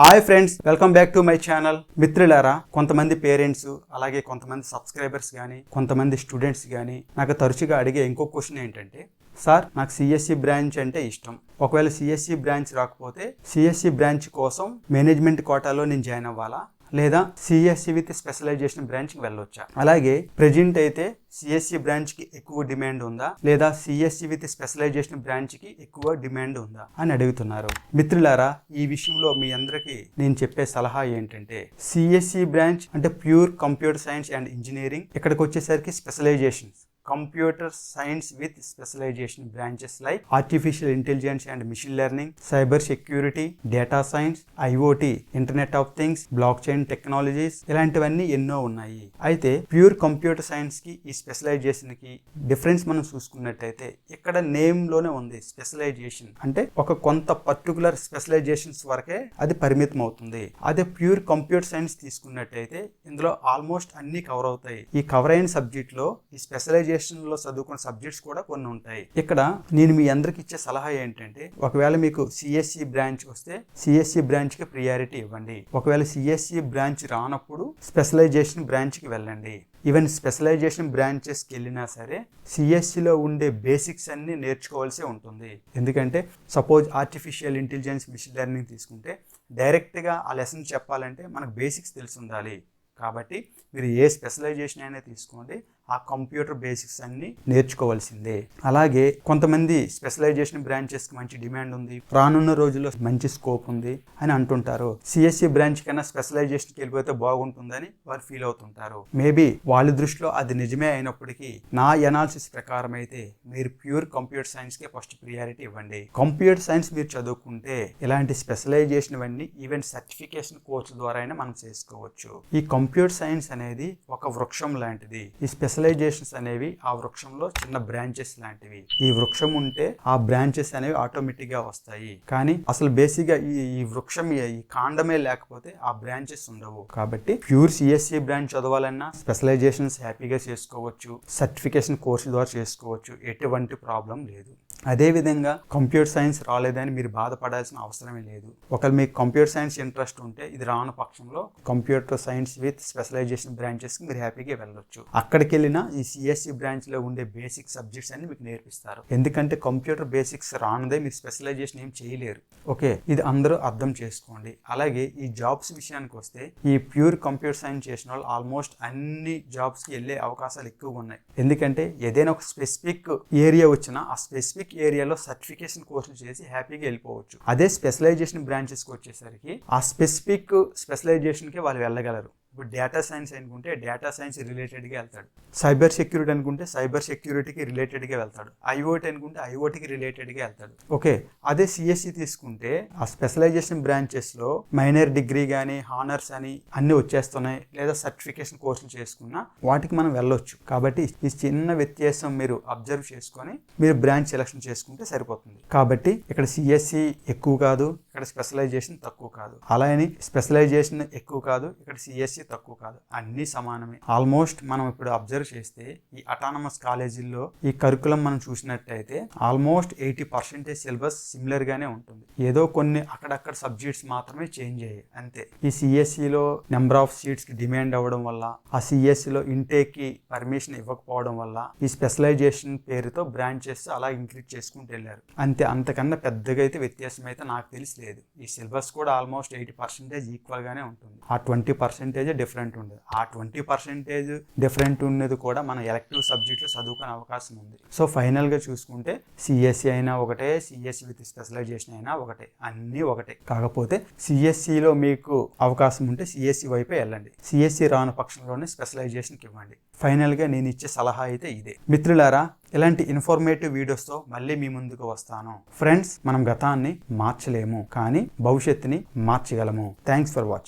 Hi friends welcome back to my channel. మిత్రులారా కొంతమంది parents అలాగే కొంతమంది సబ్స్క్రైబర్స్ కానీ కొంతమంది స్టూడెంట్స్ కానీ నాకు తరచుగా అడిగే ఇంకో క్వశ్చన్ ఏంటంటే సార్ నాకు సిఎస్సి బ్రాంచ్ అంటే ఇష్టం. ఒకవేళ సిఎస్సి బ్రాంచ్ రాకపోతే సిఎస్సి బ్రాంచ్ కోసం మేనేజ్మెంట్ కోటాలో నేను జాయిన్ అవ్వాలా? లేదా సిఎస్సి విత్ స్పెషలైజేషన్ బ్రాంచ్కి వెళ్ళొచ్చా? అలాగే ప్రెజెంట్ అయితే సిఎస్సి బ్రాంచ్కి ఎక్కువ డిమాండ్ ఉందా? లేదా సిఎస్సి విత్ స్పెషలైజేషన్ బ్రాంచ్కి ఎక్కువ డిమాండ్ ఉందా? అని అడుగుతున్నారు. మిత్రులారా ఈ విషయంలో మీ అందరికీ నేను చెప్పే సలహా ఏంటంటే సిఎస్సి బ్రాంచ్ అంటే pure computer science and engineering ఇక్కడికి వచ్చేసరికి specialisations computer science with specialisation branches like artificial intelligence and machine learning cyber security data science IOT internet of things blockchain technologies ఇలాంటివన్నీ ఎన్నో ఉన్నాయి. అయితే ప్యూర్ కంప్యూటర్ సైన్స్కి ఈ స్పెషలైజేషన్కి difference మనం చూసుకున్నట్టయితే ఇక్కడ నేమ్లోనే ఉంది స్పెషలైజేషన్. అంటే ఒక కొంత పర్టికులర్ స్పెషలైజేషన్స్ వరకే అది పరిమితం అవుతుంది అదే ప్యూర్ కంప్యూటర్ సైన్స్ తీసుకున్నట్టయితే ఇందులో ఆల్మోస్ట్ అన్ని కవర్ అవుతాయి ఈ కవర్ అయిన సబ్జెక్ట్లో ఈ స్పెషలైజేషన్ లో చదువుకున్న సబ్జెక్ట్స్ కూడా కొన్ని ఉంటాయి. ఇక్కడ నేను మీ అందరికి ఇచ్చే సలహా ఏంటంటే ఒకవేళ మీకు సిఎస్సి బ్రాంచ్ వస్తే సిఎస్సి బ్రాంచ్కి ప్రియారిటీ ఇవ్వండి. ఒకవేళ సిఎస్సి బ్రాంచ్ రానప్పుడు స్పెషలైజేషన్ బ్రాంచ్కి వెళ్ళండి. ఈవెన్ స్పెషలైజేషన్ బ్రాంచెస్కి వెళ్ళినా సరే సిఎస్సిలో ఉండే బేసిక్స్ అన్ని నేర్చుకోవాల్సి ఉంటుంది. ఎందుకంటే suppose artificial intelligence machine learning తీసుకుంటే డైరెక్ట్గా ఆ లెసన్ చెప్పాలంటే మనకు బేసిక్స్ తెలిసి ఉండాలి. కాబట్టి మీరు ఏ స్పెషలైజేషన్ అయినా తీసుకోండి. ఆ కంప్యూటర్ బేసిక్స్ అన్ని నేర్చుకోవాల్సిందే. అలాగే కొంతమంది స్పెషలైజేషన్ బ్రాంచెస్కి మంచి డిమాండ్ ఉంది. రానున్న రోజుల్లో మంచి స్కోప్ ఉంది అని అంటుంటారు. సిఎస్సి బ్రాంచ్ కన్నా స్పెషలైజేషన్కి వెళ్ళిపోతే బాగుంటుందని వారు ఫీల్ అవుతుంటారు. మేబీ వాళ్ళ దృష్టిలో అది నిజమే అయినప్పటికీ నా ఎనాలిసిస్ ప్రకారం అయితే మీరు ప్యూర్ కంప్యూటర్ సైన్స్కి ఫస్ట్ ప్రియారిటీ ఇవ్వండి. కంప్యూటర్ సైన్స్ మీరు చదువుకుంటే ఇలాంటి స్పెషలైజేషన్ ఇవన్నీ ఈవెన్ సర్టిఫికేషన్ కోర్సు ద్వారా అయినా మనం చేసుకోవచ్చు. ఈ కంప్యూటర్ సైన్స్ అనేది ఒక వృక్షం లాంటిది. ఈ స్పెషల్ స్పెషలైజేషన్స్ అనేవి ఆ వృక్షంలో చిన్న బ్రాంచెస్ లాంటివి. ఈ వృక్షం ఉంటే ఆ బ్రాంచెస్ అనేవి ఆటోమేటిక్గా వస్తాయి. కానీ అసలు బేసిక్గా ఈ ఈ వృక్షం ఈ ఈ కాండమే లేకపోతే ఆ బ్రాంచెస్ ఉండవు. కాబట్టి ప్యూర్ సిఎస్సి బ్రాంచ్ చదవాలన్నా స్పెషలైజేషన్స్ హ్యాపీగా చేసుకోవచ్చు. సర్టిఫికేషన్ కోర్సు ద్వారా చేసుకోవచ్చు. ఎటువంటి ప్రాబ్లం లేదు. అదే విధంగా కంప్యూటర్ సైన్స్ రాలేదని మీరు బాధపడాల్సిన అవసరమే లేదు. ఒకవేళ మీకు కంప్యూటర్ సైన్స్ ఇంట్రెస్ట్ ఉంటే ఇది రాని పక్షంలో కంప్యూటర్ సైన్స్ విత్ స్పెషలైజేషన్ బ్రాంచెస్కి మీరు హ్యాపీగా వెళ్ళొచ్చు. అక్కడికి వెళ్ళినా ఈ సిఎస్సి బ్రాంచ్లో ఉండే బేసిక్ సబ్జెక్ట్స్ అన్ని మీకు నేర్పిస్తారు. ఎందుకంటే కంప్యూటర్ బేసిక్స్ రానిదే మీరు స్పెషలైజేషన్ ఏం చేయలేరు. ఓకే ఇది అందరూ అర్థం చేసుకోండి. అలాగే ఈ జాబ్స్ విషయానికి వస్తే ఈ ప్యూర్ కంప్యూటర్ సైన్స్ చేసిన వాళ్ళు ఆల్మోస్ట్ అన్ని జాబ్స్కి వెళ్ళే అవకాశాలు ఎక్కువగా ఉన్నాయి. ఎందుకంటే ఏదైనా ఒక స్పెసిఫిక్ ఏరియా వచ్చినా ఆ స్పెసిఫిక్ ఏరియాలో సర్టిఫికేషన్ కోర్సులు చేసి హ్యాపీగా వెళ్ళిపోవచ్చు. అదే స్పెషలైజేషన్ బ్రాంచెస్కి వచ్చేసరికి ఆ స్పెసిఫిక్ స్పెషలైజేషన్కి వాళ్ళు వెళ్ళగలరు. ఇప్పుడు డేటా సైన్స్ అనుకుంటే డేటా సైన్స్ రిలేటెడ్గా వెళ్తాడు. సైబర్ సెక్యూరిటీ అనుకుంటే సైబర్ సెక్యూరిటీకి రిలేటెడ్గా వెళ్తాడు. ఐఓటీ అనుకుంటే ఐఓటీకి రిలేటెడ్గా వెళ్తాడు. ఓకే అదే సిఎస్సి తీసుకుంటే ఆ స్పెషలైజేషన్ బ్రాంచెస్లో మైనర్ డిగ్రీ కానీ హానర్స్ అని అన్ని వచ్చేస్తున్నాయి. లేదా సర్టిఫికేషన్ కోర్సులు చేసుకున్నా వాటికి మనం వెళ్ళొచ్చు. కాబట్టి ఈ చిన్న వ్యత్యాసం మీరు అబ్జర్వ్ చేసుకొని మీరు బ్రాంచ్ సెలెక్షన్ చేసుకుంటే సరిపోతుంది. కాబట్టి ఇక్కడ సిఎస్సి ఎక్కువ కాదు. ఇక్కడ స్పెషలైజేషన్ తక్కువ కాదు. అలా అని స్పెషలైజేషన్ ఎక్కువ కాదు ఇక్కడ సిఎస్సి తక్కువ కాదు అన్ని సమానమే. ఆల్మోస్ట్ మనం ఇప్పుడు అబ్జర్వ్ చేస్తే ఈ అటానమస్ కాలేజీల్లో ఈ కరికులం మనం చూసినట్టయితే almost eighty percentage syllabus similar గానే ఉంటుంది. ఏదో కొన్ని అక్కడక్కడ సబ్జెక్ట్స్ మాత్రమే చేంజ్ అయ్యాయి అంతే. ఈ సిఎస్సిలో నెంబర్ ఆఫ్ సీట్స్కి డిమాండ్ అవ్వడం వల్ల ఆ సిఎస్సిలో ఇంటేక్కి పర్మిషన్ ఇవ్వకపోవడం వల్ల ఈ స్పెషలైజేషన్ పేరుతో బ్రాంచెస్ అలా ఇంక్రీజ్ చేసుకుంటూ వెళ్ళారు. అంతే అంతకన్నా పెద్దగా అయితే వ్యత్యాసం అయితే నాకు తెలిసి లేదు. ఈ సిలబస్ కూడా ఆల్మోస్ట్ ఎయిటీ పర్సెంటేజ్ ఈక్వల్గానే ఉంటుంది. ఆ ట్వంటీ పర్సెంటేజ్ డిఫరెంట్ ఉండదు. ఆ ట్వంటీ పర్సెంటేజ్ డిఫరెంట్ ఉన్నది కూడా మన ఎలక్టివ్ సబ్జెక్టులు చదువుకునే అవకాశం ఉంది. సో ఫైనల్గా చూసుకుంటే సిఎస్సి అయినా ఒకటే సిఎస్సి విత్ స్పెషలైజేషన్ అయినా ఒకటే. అన్నీ ఒకటే. కాకపోతే సిఎస్సిలో మీకు అవకాశం ఉంటే సిఎస్సి వైపే వెళ్ళండి. సిఎస్సి రాని పక్షంలోనే స్పెషలైజేషన్కి ఇవ్వండి. ఫైనల్గా నేను ఇచ్చే సలహా అయితే ఇదే. మిత్రులారా ఇలాంటి ఇన్ఫర్మేటివ్ వీడియోస్తో మళ్ళీ మీ ముందుకు వస్తాను. ఫ్రెండ్స్ మనం గతాన్ని మార్చలేము కానీ భవిష్యత్తుని మార్చగలము. Thanks for watching